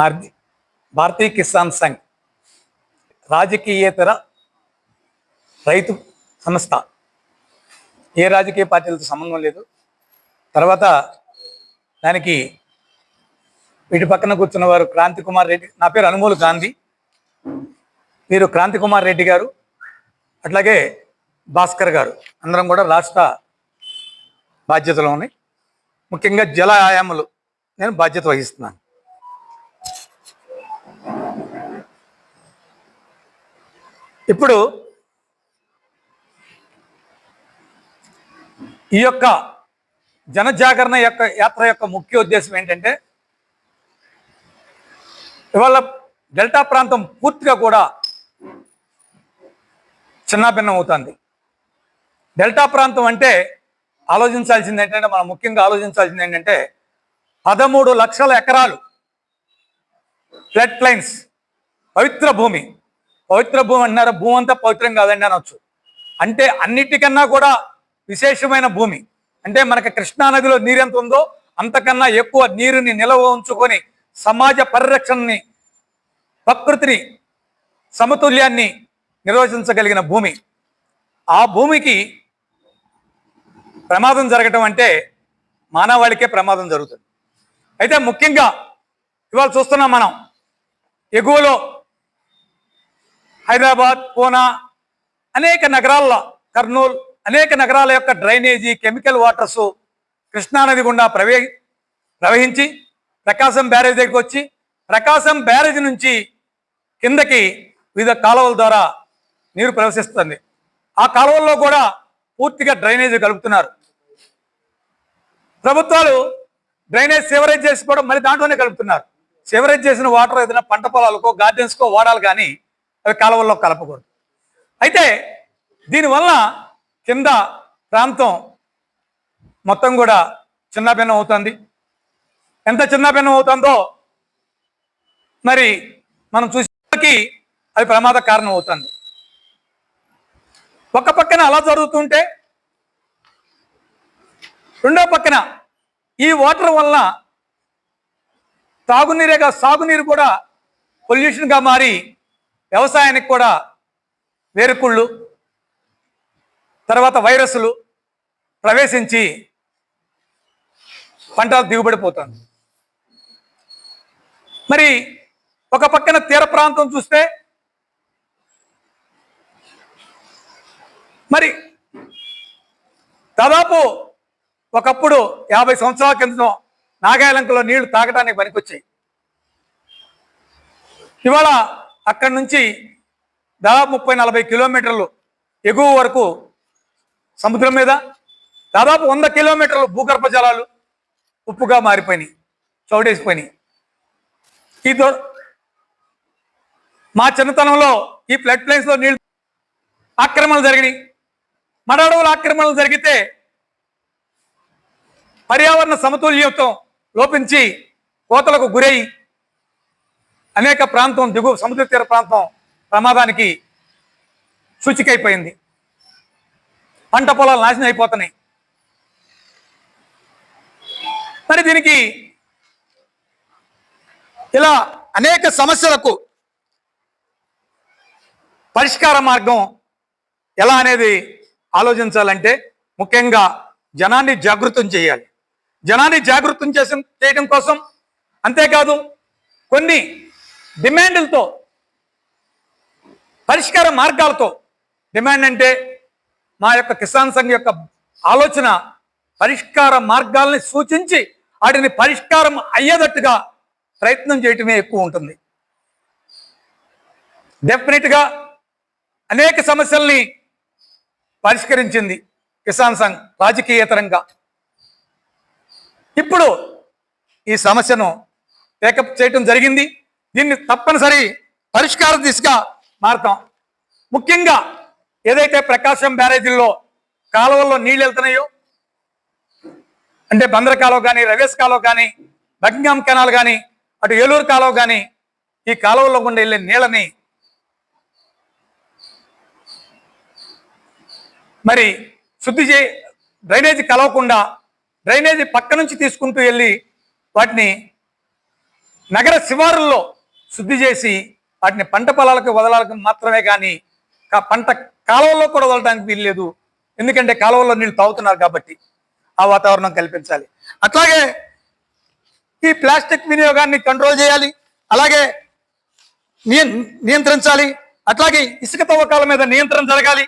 భారతీయ కిసాన్ సంఘ్ రాజకీయేతర రైతు సంస్థ. ఏ రాజకీయ పార్టీలతో సంబంధం లేదు. తర్వాత దానికి వీటి పక్కన కూర్చున్న వారు క్రాంతి కుమార్ రెడ్డి. నా పేరు అనుమోలు గాంధీ. వీరు క్రాంతి కుమార్ రెడ్డి గారు. అట్లాగే భాస్కర్ గారు. అందరం కూడా రాష్ట్ర బాధ్యతలో ఉన్నాయి. ముఖ్యంగా జల ఆయాములు నేను బాధ్యత వహిస్తున్నాను. ఇప్పుడు ఈ యొక్క జనజాగరణ యొక్క యాత్ర యొక్క ముఖ్య ఉద్దేశం ఏంటంటే ఇవాళ డెల్టా ప్రాంతం పూర్తిగా కూడా చిన్నాభిన్నం అవుతుంది. డెల్టా ప్రాంతం అంటే ఆలోచించాల్సింది ఏంటంటే మనం ముఖ్యంగా ఆలోచించాల్సింది ఏంటంటే పదమూడు లక్షల ఎకరాలు ఫ్లడ్ లైన్స్ పవిత్ర భూమి పవిత్ర భూమి అంటున్నారు? భూమి అంతా పవిత్రం కాదండి అనొచ్చు. అంటే అన్నిటికన్నా కూడా విశేషమైన భూమి. అంటే మనకి కృష్ణా నదిలో నీరు ఎంత ఉందో అంతకన్నా ఎక్కువ నీరుని నిలవ ఉంచుకొని సమాజ పరిరక్షణని ప్రకృతిని సమతుల్యాన్ని నిర్వచించగలిగిన భూమి. ఆ భూమికి ప్రమాదం జరగటం అంటే మానవాళికే ప్రమాదం జరుగుతుంది. అయితే ముఖ్యంగా ఇవాళ చూస్తున్నాం మనం ఎగువలో హైదరాబాద్ పూనా అనేక నగరాల్లో కర్నూలు అనేక నగరాల యొక్క డ్రైనేజీ కెమికల్ వాటర్స్ కృష్ణానది గుండా ప్రవే ప్రవహించి ప్రకాశం బ్యారేజ్ దగ్గరికి వచ్చి ప్రకాశం బ్యారేజ్ నుంచి కిందకి వివిధ కాలువల ద్వారా నీరు ప్రవేశిస్తుంది. ఆ కాలువల్లో కూడా పూర్తిగా డ్రైనేజీ కలుపుతున్నారు. ప్రభుత్వాలు డ్రైనేజ్ సేవరేజ్ చేసుకోవడం మళ్ళీ దాంట్లోనే కలుపుతున్నారు. సేవరేజ్ చేసిన వాటర్ ఏదైనా పంట పొలాలకో గార్డెన్స్కో వాడాలి కానీ అవి కాలువల్లో కలపకూడదు. అయితే దీనివల్ల కింద ప్రాంతం మొత్తం కూడా చిన్నభిన్నం అవుతుంది. ఎంత చిన్నభిన్నం అవుతుందో మరి మనం చూసేకి అది ప్రమాద కారణం అవుతుంది. ఒక పక్కన అలా జరుగుతుంటే రెండో పక్కన ఈ వాటర్ వలన తాగునీరేగా సాగునీరు కూడా పొల్యూషన్గా మారి వ్యవసాయానికి కూడా వేరుకుళ్ళు తర్వాత వైరస్లు ప్రవేశించి పంట దిగుబడిపోతుంది మరి ఒక పక్కన తీర ప్రాంతం చూస్తే మరి దాదాపు ఒకప్పుడు యాభై సంవత్సరాల క్రితం నాగాలంకలో నీళ్ళు తాగడానికి పనికొచ్చాయి. ఇవాళ అక్కడి నుంచి దాదాపు ముప్పై నలభై కిలోమీటర్లు ఎగువ వరకు సముద్రం మీద దాదాపు వంద కిలోమీటర్లు భూగర్భ జలాలు ఉప్పుగా మారిపోయినాయి చౌడేసిపోయినాయి. ఈ దో మా చిన్నతనంలో ఈ ఫ్లడ్ ప్లేన్స్లో నీళ్ళు ఆక్రమణలు జరిగినాయి. మడడవుల ఆక్రమణలు జరిగితే పర్యావరణ సమతుల్యత్వం లోపించి కోతలకు గురై అనేక ప్రాంతం దిగువ సముద్ర తీర ప్రాంతం ప్రమాదానికి సూచికైపోయింది. పంట పొలాలు నాశనం అయిపోతున్నాయి. మరి దీనికి ఇలా అనేక సమస్యలకు పరిష్కార మార్గం ఎలా అనేది ఆలోచించాలంటే ముఖ్యంగా జనాన్ని జాగృతం చేయాలి. జనాన్ని జాగృతం చేసి చేయడం కోసం అంతేకాదు కొన్ని డిమాండ్లతో పరిష్కార మార్గాలతో డిమాండ్ అంటే మా యొక్క కిసాన్ సంఘ్ యొక్క ఆలోచన పరిష్కార మార్గాల్ని సూచించి వాటిని పరిష్కారం అయ్యేటట్టుగా ప్రయత్నం చేయటమే ఎక్కువ ఉంటుంది. డెఫినెట్గా అనేక సమస్యల్ని పరిష్కరించింది కిసాన్ సంఘ్ రాజకీయేతరంగా ఇప్పుడు ఈ సమస్యను టేకప్ చేయటం జరిగింది. దీన్ని తప్పనిసరి పరిష్కార దిశగా మారుతాం. ముఖ్యంగా ఏదైతే ప్రకాశం బ్యారేజీల్లో కాలువల్లో నీళ్ళు వెళ్తున్నాయో అంటే బందర కాలువ కానీ రవేస్ కాలువ కానీ బకింగాం కెనాల్ కానీ అటు ఏలూరు కాలువ కానీ ఈ కాలువల్లో గుండా వెళ్ళే నీళ్ళని మరి శుద్ధి చే డ్రైనేజీ కలవకుండా డ్రైనేజీ పక్క నుంచి తీసుకుంటూ వెళ్ళి వాటిని నగర శివారుల్లో శుద్ధి చేసి వాటిని పంట పొలాలకు వదలాలకు మాత్రమే కానీ పంట కాలువల్లో కూడా వదలడానికి వీల్లేదు ఎందుకంటే కాలువల్లో నీళ్ళు తాగుతున్నారు కాబట్టి ఆ వాతావరణం కల్పించాలి. అట్లాగే ఈ ప్లాస్టిక్ వినియోగాన్ని కంట్రోల్ చేయాలి. అలాగే నియంత్రించాలి. అట్లాగే ఇసుక తవ్వకాల మీద నియంత్రణ జరగాలి.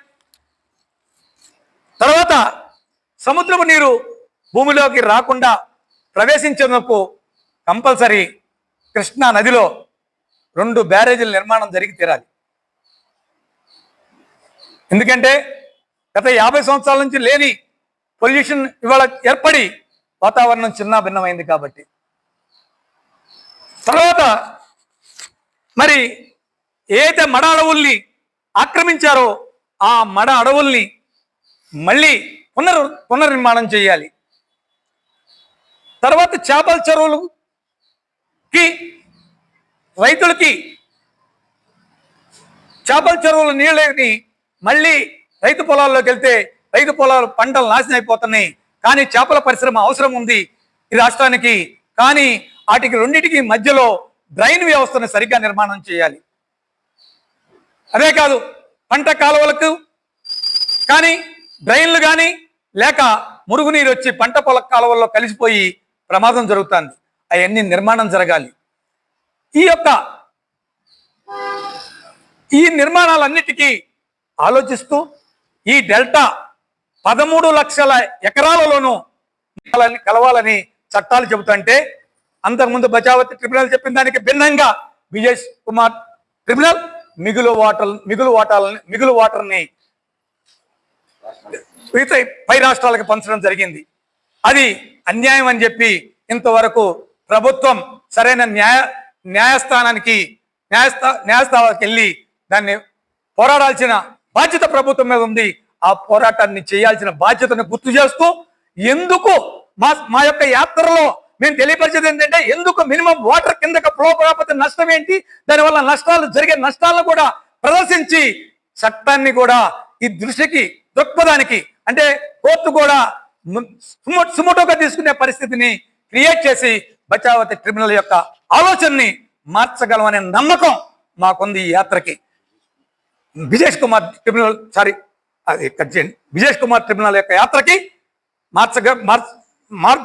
తర్వాత సముద్రపు నీరు భూమిలోకి రాకుండా ప్రవేశించేందుకు కంపల్సరీ కృష్ణా నదిలో రెండు బ్యారేజీల నిర్మాణం జరిగి తీరాలి. ఎందుకంటే గత యాభై సంవత్సరాల నుంచి లేని పొల్యూషన్ ఇవాళ ఏర్పడి వాతావరణం చిన్న భిన్నమైంది కాబట్టి. తర్వాత మరి ఏదైతే మడ అడవుల్ని ఆక్రమించారో ఆ మడ అడవుల్ని మళ్ళీ పునర్ పునర్నిర్మాణం చేయాలి. తర్వాత చేపల చెరువులకి రైతులకి చేపల చెరువులు నీళ్ళని మళ్ళీ రైతు పొలాల్లోకి వెళ్తే రైతు పొలాలు పంటలు నాశనం అయిపోతున్నాయి. కానీ చేపల పరిశ్రమ అవసరం ఉంది ఈ రాష్ట్రానికి. కానీ వాటికి రెండింటికి మధ్యలో డ్రైన్ వ్యవస్థను సరిగ్గా నిర్మాణం చేయాలి. అదే కాదు పంట కాలువలకు కానీ డ్రైన్లు కానీ లేక మురుగునీరు వచ్చి పంట పొల కాలువల్లో కలిసిపోయి ప్రమాదం జరుగుతుంది. అవన్నీ నిర్మాణం జరగాలి. ఈ యొక్క ఈ నిర్మాణాలన్నిటికీ ఆలోచిస్తూ ఈ డెల్టా పదమూడు లక్షల ఎకరాలలోనూ కలవాలని- చట్టాలు చెబుతుంటే అంతకుముందు బచావతి ట్రిబ్యునల్ చెప్పిన దానికి భిన్నంగా విజయ్ కుమార్ ట్రిబ్యునల్ మిగులు వాటర్ మిగులు వాటాలని మిగులు వాటర్ని మిగతా పై రాష్ట్రాలకు పంచడం జరిగింది. అది అన్యాయం అని చెప్పి ఇంతవరకు ప్రభుత్వం సరైన న్యాయ న్యాయస్థానానికి న్యాయస్థా న్యాయస్థానానికి వెళ్ళి దాన్ని పోరాడాల్సిన బాధ్యత ప్రభుత్వం మీద ఉంది. ఆ పోరాటాన్ని చేయాల్సిన బాధ్యతను గుర్తు చేస్తూ ఎందుకు మా మా యొక్క యాత్రలో మేము తెలియపరిచేది ఏంటంటే ఎందుకు మినిమం వాటర్ కిందకి ఫ్లో కాకపోతే నష్టం ఏంటి? దానివల్ల నష్టాలు జరిగే నష్టాలను కూడా ప్రదర్శించి చట్టాన్ని కూడా ఈ దృష్టికి దృక్పథానికి అంటే కోర్టు కూడా ము- సుమోటోగా తీసుకునే పరిస్థితిని క్రియేట్ చేసి బచావతి ట్రిబ్యునల్ యొక్క ఆలోచనని మార్చగలమనే నమ్మకం మాకుంది ఈ యాత్రకి. విజేష్ కుమార్ ట్రిబ్యునల్ సారీ అది కట్ చేయండి. విజేష్ కుమార్ ట్రిబ్యునల్ యొక్క యాత్రకి మార్చగ మార్ మార్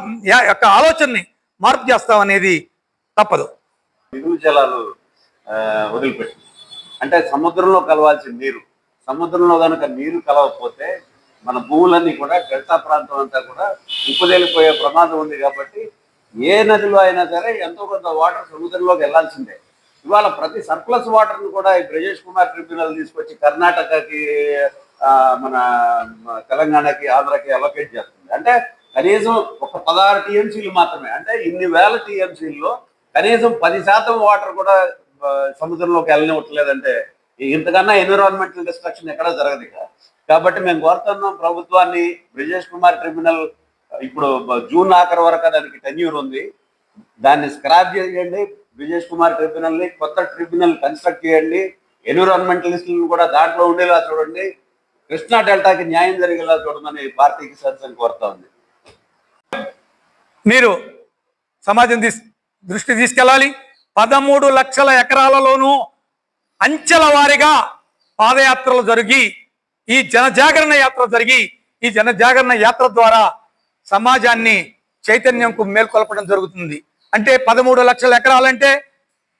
యొక్క ఆలోచనని మార్పు చేస్తాం అనేది తప్పదు. దిగువ జలాలు వదిలిపెట్టి. అంటే సముద్రంలో కలవాల్సిన నీరు. సముద్రంలో కనుక నీరు కలవకపోతే మన భూములన్నీ కూడా డెల్టా ప్రాంతం అంతా కూడా ఉప్పుదేలిపోయే ప్రమాదం ఉంది కాబట్టి ఏ నదిలో అయినా సరే ఎంతో కొంత వాటర్ సముద్రంలోకి వెళ్ళాల్సిందే ఇవాళ ప్రతి సర్ప్లస్ వాటర్ను కూడా ఈ బ్రజేష్ కుమార్ ట్రిబ్యునల్ తీసుకొచ్చి కర్ణాటకకి ఆ, మన తెలంగాణకి ఆంధ్రకి అలొకేట్ చేస్తుంది. అంటే కనీసం ఒక పదహారు టీఎంసీలు మాత్రమే. అంటే ఇన్ని వేల టీఎంసీల్లో కనీసం పది శాతం వాటర్ కూడా సముద్రంలోకి వెళ్ళనివ్వట్లేదంటే ఇంతకన్నా ఎన్విరాన్మెంటల్ డిస్ట్రక్షన్ ఎక్కడా జరగదు కాబట్టి మేము కోరుతున్నాం ప్రభుత్వాన్ని బ్రిజేష్ కుమార్ ట్రిబ్యునల్ ఇప్పుడు జూన్ ఆఖరి వరకు దానికి టెన్యూర్ ఉంది. దాన్ని స్క్రాప్ చేయండి. బ్రిజేష్ కుమార్ ట్రిబ్యునల్ని కొత్త ట్రిబ్యునల్ కన్స్ట్రక్ట్ చేయండి. ఎన్విరాన్మెంటలిస్టులను కూడా దాంట్లో ఉండేలా చూడండి. కృష్ణా డెల్టాకి న్యాయం జరిగేలా చూడమని పార్టీకి సదస్సుని కోరుతా ఉంది. మీరు సమాజం తీస్ దృష్టి తీసుకెళ్ళాలి. పదమూడు లక్షల ఎకరాలలోనూ అంచెల వారీగా పాదయాత్రలు జరిగి ఈ జనజాగరణ యాత్ర జరిగి ఈ జనజాగరణ యాత్ర ద్వారా సమాజాన్ని చైతన్యంకు మేల్కొల్పడం జరుగుతుంది. అంటే పదమూడు లక్షల ఎకరాలంటే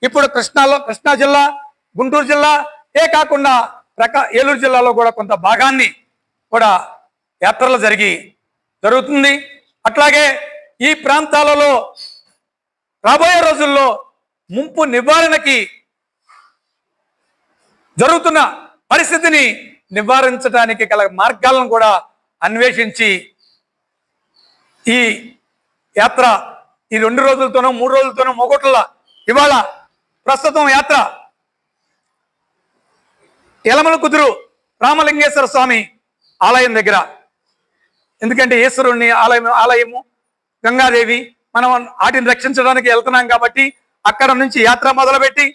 ఇప్పుడు కృష్ణాలో కృష్ణా జిల్లా గుంటూరు జిల్లా ఏ కాకుండా ప్రకా ఏలూరు జిల్లాలో కూడా కొంత భాగాన్ని కూడా యాత్రలు జరిగి జరుగుతుంది. అట్లాగే ఈ ప్రాంతాలలో రాబోయే రోజుల్లో ముంపు నివారణకి జరుగుతున్న పరిస్థితిని నివారించడానికి గల మార్గాలను కూడా అన్వేషించి ఈ యాత్ర ఈ రెండు రోజులతోనో మూడు రోజులతోనో మొగొట్ల. ఇవాళ ప్రస్తుతం యాత్ర ఎలమల కుదురు రామలింగేశ్వర స్వామి ఆలయం దగ్గర. ఎందుకంటే ఈశ్వరుణ్ణి ఆలయం ఆలయము గంగాదేవి మనం వాటిని రక్షించడానికి వెళ్తున్నాం కాబట్టి అక్కడ నుంచి యాత్ర మొదలుపెట్టి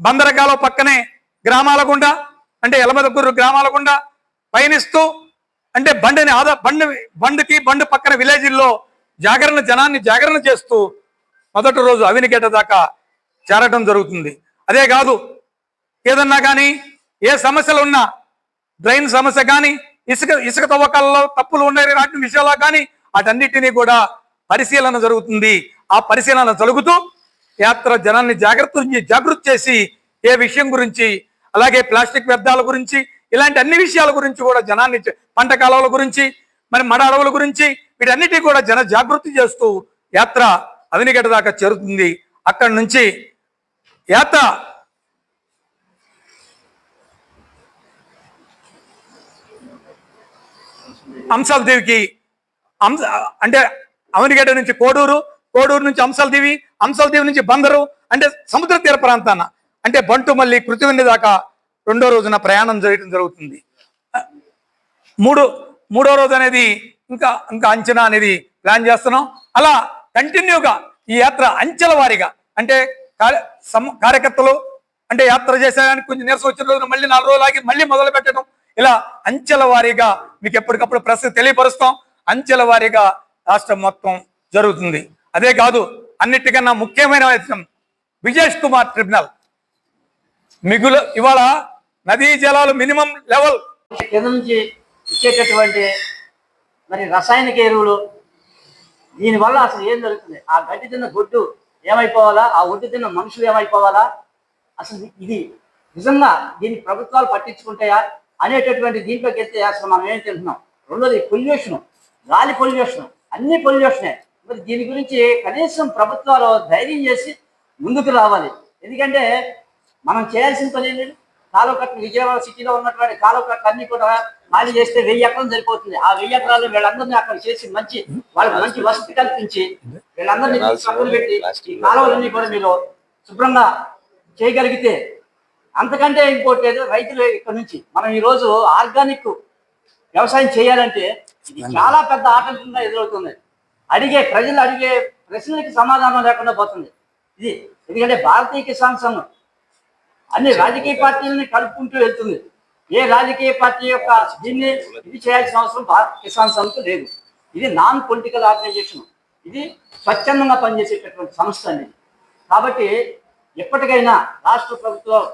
బందరగాలో పక్కనే గ్రామాల గుండా అంటే ఎలమదగ్గురు గ్రామాల గుండా పయనిస్తూ అంటే బండిని ఆదా బండి బండికి బండి పక్కన విలేజ్ల్లో జాగరణ జనాన్ని జాగరణ చేస్తూ మొదటి రోజు అవినిగేట దాకా చేరటం జరుగుతుంది. అదే కాదు ఏదన్నా కానీ ఏ సమస్యలు ఉన్నా డ్రైన్ సమస్య కానీ ఇసుక ఇసుక తవ్వకాలలో తప్పులు ఉన్నాయి వాటి విషయాల్లో కానీ వాటన్నిటినీ కూడా పరిశీలన జరుగుతుంది. ఆ పరిశీలన జరుగుతూ యాత్ర జనాన్ని జాగ్రత్త జాగృతి చేసి ఏ విషయం గురించి అలాగే ప్లాస్టిక్ వ్యర్థాల గురించి ఇలాంటి అన్ని విషయాల గురించి కూడా జనాన్ని పంట కాలువల గురించి మరి మడ అడవుల గురించి వీటన్నిటి కూడా జన జాగృతి చేస్తూ యాత్ర అవినిగడ్డ దాకా చేరుతుంది. అక్కడి నుంచి యాత్ర అంశాల దేవికి అంశ అంటే అవనిగడ్డ నుంచి కోడూరు కోడూరు నుంచి అంశాల దేవి అంశాల దేవి నుంచి బందరు అంటే సముద్ర తీర ప్రాంతాన. అంటే బంటుమల్లి కృతివెన్ని దాకా రెండో రోజున ప్రయాణం చేయడం జరుగుతుంది. మూడు మూడో రోజు అనేది ఇంకా ఇంకా అంచనా అనేది ప్లాన్ చేస్తున్నాం. అలా కంటిన్యూగా ఈ యాత్ర అంచెల వారీగా అంటే కార్య- కార్యకర్తలు అంటే యాత్ర చేసేదానికి కొంచెం నీరసం వచ్చిన రోజున మళ్ళీ నాలుగు రోజులు ఆగి మళ్ళీ మొదలు పెట్టడం. ఇలా అంచెల వారీగా మీకు ఎప్పటికప్పుడు ప్రెస్ తెలియపరుస్తాం. అంచెల వారీగా రాష్ట్రం మొత్తం జరుగుతుంది. అదే కాదు అన్నిటికన్నా ముఖ్యమైన విషయం విజేష్ కుమార్ ట్రిబ్యునల్. మిగులు ఇవాళ నదీ జలాలు మినిమం లెవెల్. కింద నుంచి ఇచ్చేటటువంటి మరి రసాయనిక ఎరువులు దీనివల్ల అసలు ఏం జరుగుతుంది? ఆ గడ్డి తిన్న గొడ్డు ఏమైపోవాలా? ఆ ఒడ్డు తిన్న మనుషులు ఏమైపోవాలా? అసలు ఇది నిజంగా దీన్ని ప్రభుత్వాలు పట్టించుకుంటాయా? అనేటటువంటి దీంట్లోకి వెళ్తే అసలు మనం ఏం తింటున్నాం? రెండోది పొల్యూషన్ గాలి పొల్యూషన్ అన్ని పొల్యూషనే మరి దీని గురించి కనీసం ప్రభుత్వాలు ధైర్యం చేసి ముందుకు రావాలి. ఎందుకంటే మనం చేయాల్సిన పని ఏంటంటే కాలువ కట్టలు విజయవాడ సిటీలో ఉన్నటువంటి కాలువ కట్టలు అన్ని కూడా ఖాళీ చేస్తే వెయ్యి ఎకరం సరిపోతుంది. ఆ వెయ్యి ఎకరాలు వీళ్ళందరినీ అక్కడ చేసి మంచి వాళ్ళకి మంచి వసతి కల్పించి వీళ్ళందరినీ పక్కన పెట్టి ఈ కాలువలన్నీ కూడా మీరు శుభ్రంగా చేయగలిగితే అంతకంటే ఇంకోటి లేదు. రైతులు ఇక్కడ నుంచి మనం ఈ రోజు ఆర్గానిక్ వ్యవసాయం చేయాలంటే ఇది చాలా పెద్ద ఆటంకంగా ఎదురవుతుంది. అడిగే ప్రజలు అడిగే ప్రశ్నలకి సమాధానం లేకుండా పోతుంది. ఇది ఎందుకంటే భారతీయ కిసాన్ సంఘం అన్ని రాజకీయ పార్టీలని కలుపుకుంటూ వెళ్తుంది. ఏ రాజకీయ పార్టీ యొక్క దీన్ని ఇది చేయాల్సిన అవసరం భారత కిసాన్ సంస్థ లేదు. ఇది నాన్ పొలిటికల్ ఆర్గనైజేషన్. ఇది స్వచ్ఛందంగా పనిచేసేటటువంటి సంస్థ అనేది కాబట్టి ఎప్పటికైనా రాష్ట్ర ప్రభుత్వం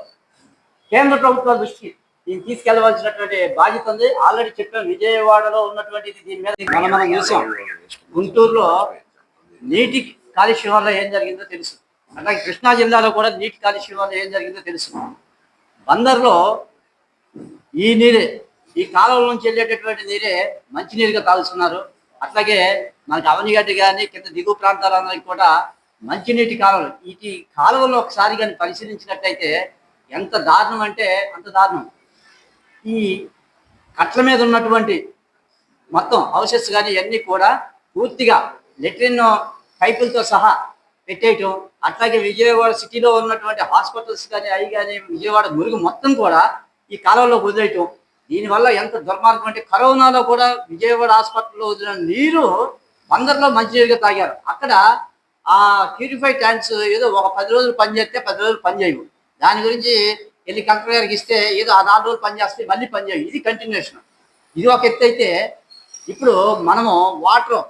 కేంద్ర ప్రభుత్వ దృష్టికి దీన్ని తీసుకెళ్ళవలసినటువంటి బాధ్యత ఉంది. ఆల్రెడీ చెప్పాను విజయవాడలో ఉన్నటువంటి దీని మీద మనం మనం చూసాం. గుంటూరులో నీటి కాలుష్యం వల్ల ఏం జరిగిందో తెలుసు. అలాగే కృష్ణా జిల్లాలో కూడా నీటి కాలుష్యం వల్ల ఏం జరిగిందో తెలుసు. బందర్లో ఈ నీరే ఈ కాలువల నుంచి వెళ్ళేటటువంటి నీరే మంచినీరుగా కాలుస్తున్నారు. అట్లాగే మనకి అవనిగడ్డ కానీ కింద దిగువ ప్రాంతాలందరికీ కూడా మంచినీటి కాలువలు. ఈ కాలువలు ఒకసారి కానీ పరిశీలించినట్టయితే ఎంత దారుణం అంటే అంత దారుణం. ఈ కట్ల మీద ఉన్నటువంటి మొత్తం హౌసెస్ కానీ ఇవన్నీ కూడా పూర్తిగా లెట్రిన్ పైపులతో సహా పెట్టేయటం. అట్లాగే విజయవాడ సిటీలో ఉన్నటువంటి హాస్పిటల్స్ కానీ అవి కానీ విజయవాడ మురుగు మొత్తం కూడా ఈ కాలంలో వదిలేయటం. దీనివల్ల ఎంత దుర్మార్గం అంటే కరోనాలో కూడా విజయవాడ హాస్పిటల్లో వదిలిన నీరు బందర్లో మంచినీరుగా తాగారు. అక్కడ ఆ ప్యూరిఫై ట్యాంక్స్ ఏదో ఒక పది రోజులు పనిచేస్తే పది రోజులు పనిచేయవు దాని గురించి వెళ్ళి కలెక్టర్ గారికి ఇస్తే ఏదో ఆ నాలుగు రోజులు పనిచేస్తే మళ్ళీ పనిచేయవు ఇది కంటిన్యూషన్ ఇది ఒక ఎత్తు అయితే ఇప్పుడు మనము వాటర్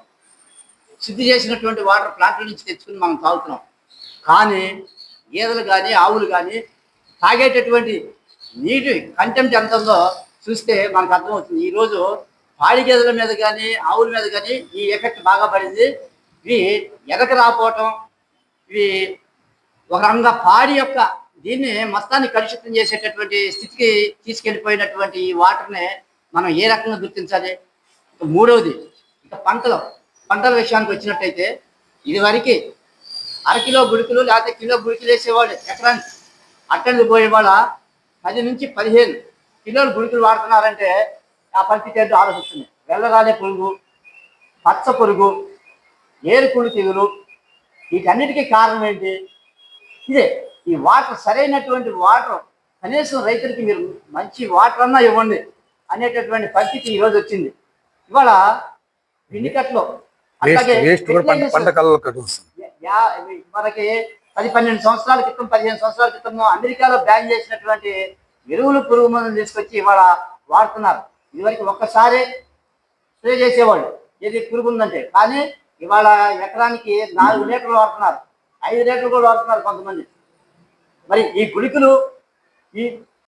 శుద్ధి చేసినటువంటి వాటర్ ప్లాంట్ల నుంచి తెచ్చుకుని మనం తాగుతున్నాం. కానీ గేదెలు కానీ ఆవులు కానీ తాగేటటువంటి నీటి కంటెంట్ ఎంత ఉందో చూస్తే మనకు అర్థమవుతుంది. ఈరోజు పాడి గేదెల మీద కానీ ఆవుల మీద కానీ ఈ ఎఫెక్ట్ బాగా పడింది. ఇవి ఎదక రాకపోవటం ఇవి ఒక రకంగా పాడి యొక్క దీన్ని మొత్తాన్ని కలుషితం చేసేటటువంటి స్థితికి తీసుకెళ్ళిపోయినటువంటి ఈ వాటర్ని మనం ఏ రకంగా గుర్తించాలి? మూడవది ఇక పంటలు పంటల విషయానికి వచ్చినట్టయితే ఇది వరకు అరకిలో గుడికలు లేకపోతే కిలో గుడికలు వేసేవాడు ఎకరానికి. అట్టండి పోయే వాళ్ళ పది నుంచి పదిహేను కిలోలు గుడికలు వాడుతున్నారంటే ఆ పరిస్థితి ఏంటో ఆలోచిస్తుంది. వెళ్ళరాలే పురుగు పచ్చ పురుగు ఏరుకుళ్ళు తెగులు వీటన్నిటికీ కారణం ఏంటి? ఇదే ఈ వాటర్ సరైనటువంటి వాటర్ కనీసం రైతులకి మీరు మంచి వాటర్ అన్నా ఇవ్వండి అనేటటువంటి పరిస్థితి ఈరోజు వచ్చింది. ఇవాళ వినికట్లో వేస్ట్ కూడా పంట పంట మనకి పది పన్నెండు సంవత్సరాల క్రితం పదిహేను సంవత్సరాల క్రితం అమెరికాలో బ్యాన్ చేసినటువంటి ఎరువులు పురుగు మందులు తీసుకొచ్చి ఇవాళ వాడుతున్నారు. ఇదివరకు ఒక్కసారి స్ప్రే చేసేవాళ్ళు. ఏది పురుగు ఉందంటే. కానీ ఇవాళ ఎకరానికి నాలుగు లీటర్లు వాడుతున్నారు. ఐదు రేట్లు కూడా వాడుతున్నారు కొంతమంది. మరి ఈ గుళికలు ఈ